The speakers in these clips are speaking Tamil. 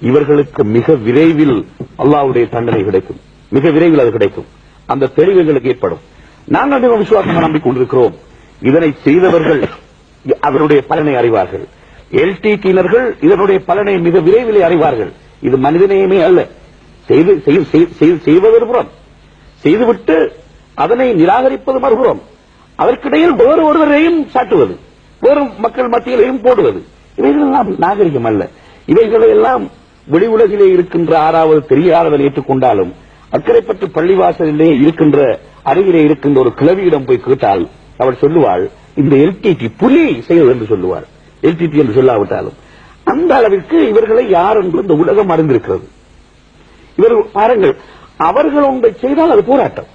இவர்களுக்கு மிக விரைவில் அல்லாவுடைய தண்டனை கிடைக்கும். மிக விரைவில் அது கிடைக்கும். அந்த தெளிவு எங்களுக்கு ஏற்படும். நாங்கள் மிக விசுவாசமாக நம்பிக்கொண்டிருக்கிறோம் இதனை செய்தவர்கள் அவருடைய பலனை அறிவார்கள். எல்டிடியினர்கள் இதனுடைய பலனை மிக விரைவில் அறிவார்கள். இது மனிதநேயமே அல்ல. செய்து செய்வது புறம். செய்துவிட்டு அதனை நிராகரிப்பது மறுபுறம். அதற்கிடையில் வேறு ஒருவரையும் சாட்டுவது. வேறு மக்கள் மத்தியிலையும் போடுவது. இவைகள் எல்லாம் நாகரிகம் அல்ல. இவைகளை எல்லாம் வெளி உலகிலே இருக்கின்ற ஆறாவது தெரியாதவன் ஏற்றுக்கொண்டாலும் அக்கரைப்பட்டு பள்ளிவாசலிலே இருக்கின்ற அருகிலே இருக்கின்ற ஒரு கிளவியிடம் போய் கேட்டால் அவர் சொல்லுவாள் இந்த எல்டிடி புலி செயல் என்று சொல்லுவார். எல்டிடி என்று சொல்லாவிட்டாலும் அந்த அளவிற்கு இவர்களை யார் என்று இந்த உலகம் அறிந்திருக்கிறது. இவர்கள் பாருங்கள் அவர்கள் ஒன்றை செய்தால் அது போராட்டம்.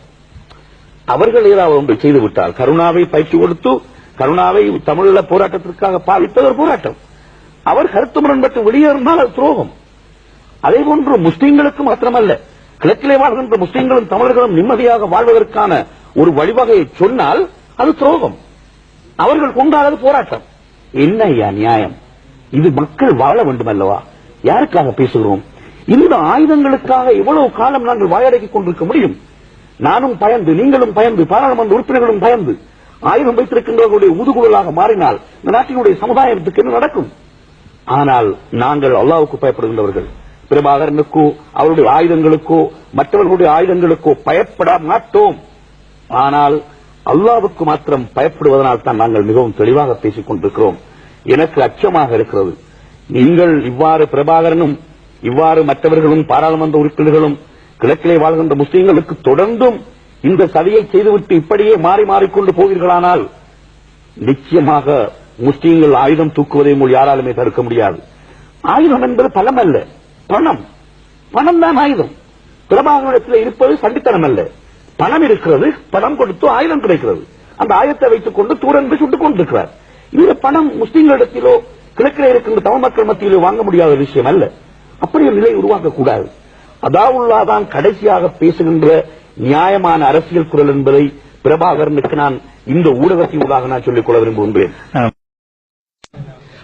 அவர்கள் ஏதாவது ஒன்றை செய்து விட்டால் கருணாவை பயிற்சி கொடுத்து கருணாவை தமிழீழ போராட்டத்திற்காக பாவித்தவர் ஒரு போராட்டம். அவர் கருத்து முரண்பட்டு வெளியேறினால் அது துரோகம். அதே போன்று முஸ்லீம்களுக்கு மாத்திரமல்ல கிழக்கிலே வாழ்கின்ற முஸ்லிம்களும் தமிழர்களும் நிம்மதியாக வாழ்வதற்கான ஒரு வழிவகையை சொன்னால் அது துரோகம். அவர்கள் கொண்டாடுறது போராட்டம். என்ன ஐயா நியாயம்? இது மக்கள் வாழ வேண்டும் அல்லவா யாருக்காக பேசுகிறோம்? இந்த ஆயுதங்களுக்காக இவ்வளவு காலம் நாங்கள் வாயடக்கிக் கொண்டிருக்க முடியும்? நானும் பயந்து நீங்களும் பயந்து பாராளுமன்ற உறுப்பினர்களும் பயந்து ஆயுதம் வைத்திருக்கின்றவர்களுடைய ஊதுகுழலாக மாறினால் இந்த நாட்டினுடைய சமுதாயத்துக்கு என்ன நடக்கும்? ஆனால் நாங்கள் அல்லாவுக்கு பயப்படுகின்றவர்கள். பிரபாகரனுக்கோ அவருடைய ஆயுதங்களுக்கோ மற்றவர்களுடைய ஆயுதங்களுக்கோ பயப்பட மாட்டோம். ஆனால் அல்லாவுக்கு மாத்திரம் பயப்படுவதனால் தான் நாங்கள் மிகவும் தெளிவாக பேசிக் கொண்டிருக்கிறோம். எனக்கு அச்சமாக இருக்கிறது. நீங்கள் இவ்வாறு பிரபாகரனும் இவ்வாறு மற்றவர்களும் பாராளுமன்ற உறுப்பினர்களும் கிழக்கிலே வாழ்கின்ற முஸ்லீம்களுக்கு தொடர்ந்தும் இந்த சதியை செய்துவிட்டு இப்படியே மாறி மாறிக்கொண்டு போவீர்களானால் நிச்சயமாக முஸ்லீம்கள் ஆயுதம் தூக்குவதை மூலம் யாராலுமே தடுக்க முடியாது. ஆயுதம் என்பது பலம் அல்ல பணம். பணம் தான் ஆயுதம். பிரபாகரத்தில் இருப்பது சண்டித்தனம் அல்ல. பணம் இருக்கிறது பணம் கொடுத்து ஆயுதம் கிடைக்கிறது. அந்த ஆயுதத்தை வைத்துக் கொண்டு தூரன்பு சுட்டுக் கொண்டிருக்கிறார். இந்த பணம் முஸ்லீம்களிடத்திலோ கிழக்கில் இருக்கின்ற தமிழ் மக்கள் மத்தியிலோ வாங்க முடியாத விஷயம் அல்ல. அப்படி ஒரு நிலை உருவாக்கக்கூடாது. அதாவுல்லா தான் கடைசியாக பேசுகின்ற நியாயமான அரசியல் குரல் என்பதை பிரபாகரனுக்கு நான் இந்த ஊடகத்தின் ஊடாக நான் சொல்லிக் கொள்ள விரும்புகின்றேன்.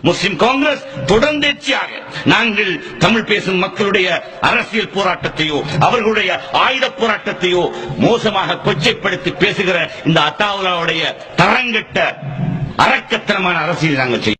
முஸ்லிம் காங்கிரஸ் தொடர்ந்தேர்ச்சியாக நாங்கள் தமிழ் பேசும் மக்களுடைய அரசியல் போராட்டத்தையோ அவர்களுடைய ஆயுத போராட்டத்தையோ மோசமாக கொச்சைப்படுத்தி பேசுகிற இந்த அத்தாவுலாவுடைய தரங்கட்ட அரக்கத்தனமான அரசியல் நாங்கள் செய்ய